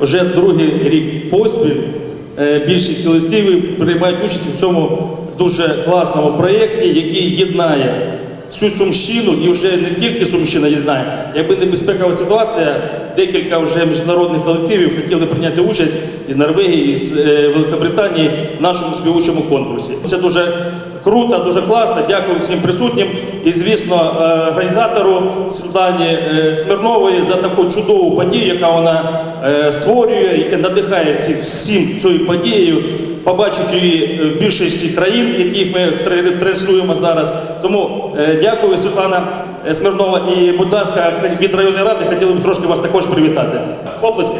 вже другий рік поспіль е, більшість колективів приймають участь у цьому дуже класному проєкті, який єднає всю Сумщину і вже не тільки Сумщина єднає. Якби не безпекова ситуація, декілька вже міжнародних колективів хотіли прийняти участь із Норвегії, із е, Великобританії в нашому співучому конкурсі. Це дуже круто, дуже класно. Дякую всім присутнім і, звісно, е, організатору Світлані е, Смирнової за таку чудову подію, яка вона е, створює, яка надихає всім цією подією. Побачити її в більшості країн, яких ми тр- транслюємо зараз. Тому дякую, Світлана Смирнова. І, будь ласка, від районної ради хотіли б трошки вас також привітати. Оплески.